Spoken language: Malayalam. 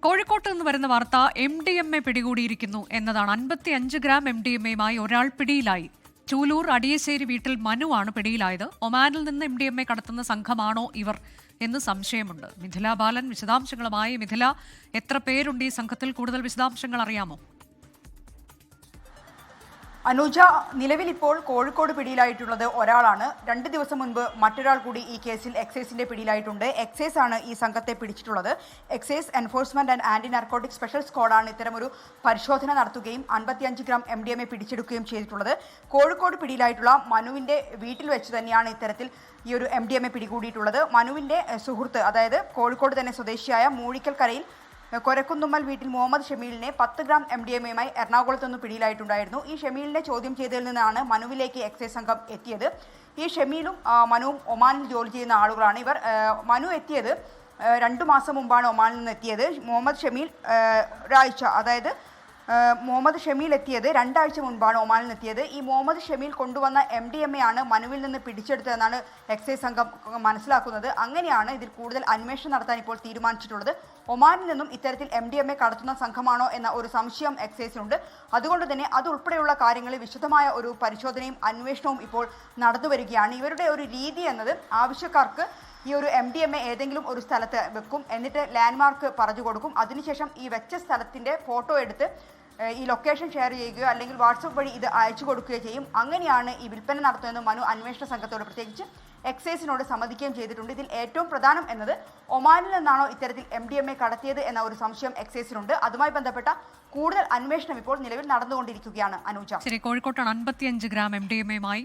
കോഴിക്കോട്ട് നിന്ന് വരുന്ന വാർത്ത എം ഡി എം എ പിടികൂടിയിരിക്കുന്നു എന്നതാണ്. അൻപത്തി അഞ്ച് ഗ്രാം എം ഡി എം എയുമായി ഒരാൾ പിടിയിലായി. ചൂലൂർ അടിയശ്ശേരി വീട്ടിൽ മനുവാണ് പിടിയിലായത്. ഒമാനിൽ നിന്ന് എം ഡി എം എ കടത്തുന്ന സംഘമാണോ ഇവർ എന്ന് സംശയമുണ്ട്. മിഥില ബാലൻ വിശദാംശങ്ങളുമായി. മിഥില എത്ര പേരുണ്ട് ഈ സംഘത്തിൽ? കൂടുതൽ വിശദാംശങ്ങൾ അറിയാമോ? അനുജ നിലവിൽ ഇപ്പോൾ കോഴിക്കോട് പിടിയിലായിട്ടുള്ളത് ഒരാളാണ്. രണ്ട് ദിവസം മുൻപ് മറ്റൊരാൾ കൂടി ഈ കേസിൽ എക്സൈസിന്റെ പിടിയിലായിട്ടുണ്ട്. എക്സൈസ് ആണ് ഈ സംഘത്തെ പിടിച്ചിട്ടുള്ളത്. Excise enforcement and anti narcotic special സ്ക്വാഡാണ് ഇത്തരമൊരു പരിശോധന നടത്തുകയും അൻപത്തിയഞ്ച് gram M D M A പിടിച്ചെടുക്കുകയും ചെയ്തിട്ടുള്ളത്. കോഴിക്കോട് പിടിയിലായിട്ടുള്ള മനുവിന്റെ വീട്ടിൽ വെച്ച് തന്നെയാണ് ഇത്തരത്തിൽ ഈ ഒരു എം ഡി എം എ പിടികൂടിയിട്ടുള്ളത്. മനുവിന്റെ സുഹൃത്ത് അതായത് കോഴിക്കോട് തന്നെ സ്വദേശിയായ മൂഴിക്കൽ കരയിൽ കൊരക്കുന്നുമ്മൽ വീട്ടിൽ മുഹമ്മദ് ഷമീലിനെ പത്ത് ഗ്രാം എം ഡി എം എയുമായി എറണാകുളത്ത് നിന്ന് പിടിയിലായിട്ടുണ്ടായിരുന്നു. ഈ ഷമീലിനെ ചോദ്യം ചെയ്തതിൽ നിന്നാണ് മനുവിലേക്ക് എക്സൈസ് സംഘം എത്തിയത്. ഈ ഷമീലും മനുവും ഒമാനിൽ ജോലി ചെയ്യുന്ന ആളുകളാണ് ഇവർ. മനു എത്തിയത് രണ്ടു മാസം മുമ്പാണ് ഒമാനിൽ നിന്ന് എത്തിയത്. മുഹമ്മദ് ഷമീൽ ഒരാഴ്ച അതായത് മുഹമ്മദ് ഷമീൽ എത്തിയത് രണ്ടാഴ്ച മുൻപാണ് ഒമാനിൽ എത്തിയത് ഈ മുഹമ്മദ് ഷമീൽ കൊണ്ടുവന്ന എം ഡി എം എ ആണ് മനുവിൽ നിന്ന് പിടിച്ചെടുത്തതെന്നാണ് എക്സൈസ് സംഘം മനസ്സിലാക്കുന്നത്. അങ്ങനെയാണ് ഇതിൽ കൂടുതൽ അന്വേഷണം നടത്താൻ ഇപ്പോൾ തീരുമാനിച്ചിട്ടുള്ളത്. ഒമാനിൽ നിന്നും ഇത്തരത്തിൽ എം ഡി എം എ കടത്തുന്ന സംഘമാണോ എന്ന ഒരു സംശയം എക്സൈസിനുണ്ട്. അതുകൊണ്ട് തന്നെ അതുൾപ്പെടെയുള്ള കാര്യങ്ങളിൽ വിശദമായ ഒരു പരിശോധനയും അന്വേഷണവും ഇപ്പോൾ നടന്നു വരികയാണ്. ഇവരുടെ ഒരു രീതി എന്നത് ആവശ്യക്കാർക്ക് ഈ ഒരു എം ഡി എം എ ഏതെങ്കിലും ഒരു സ്ഥലത്ത് വെക്കും. എന്നിട്ട് ലാൻഡ്മാർക്ക് പറഞ്ഞു കൊടുക്കും. അതിനുശേഷം ഈ വെച്ച സ്ഥലത്തിന്റെ ഫോട്ടോ എടുത്ത് ഈ ലൊക്കേഷൻ ഷെയർ ചെയ്യുകയോ അല്ലെങ്കിൽ വാട്സപ്പ് വഴി ഇത് അയച്ചു കൊടുക്കുകയോ ചെയ്യും. അങ്ങനെയാണ് ഈ വിൽപ്പന നടത്തുന്നത് മനു അന്വേഷണ സംഘത്തോട് പ്രത്യേകിച്ച് എക്സൈസിനോട് സമ്മതിക്കുകയും ചെയ്തിട്ടുണ്ട്. ഇതിൽ ഏറ്റവും പ്രധാനം എന്നത് ഒമാനിൽ നിന്നാണോ ഇത്തരത്തിൽ എം ഡി എം എ കടത്തിയത് എന്ന ഒരു സംശയം എക്സൈസിനുണ്ട് അതുമായി ബന്ധപ്പെട്ട കൂടുതൽ അന്വേഷണം ഇപ്പോൾ നിലവിൽ നടന്നുകൊണ്ടിരിക്കുകയാണ് അനുജ. കോഴിക്കോട്ടാണ് അൻപത്തിയഞ്ച് ഗ്രാം എം ഡി എം എയുമായി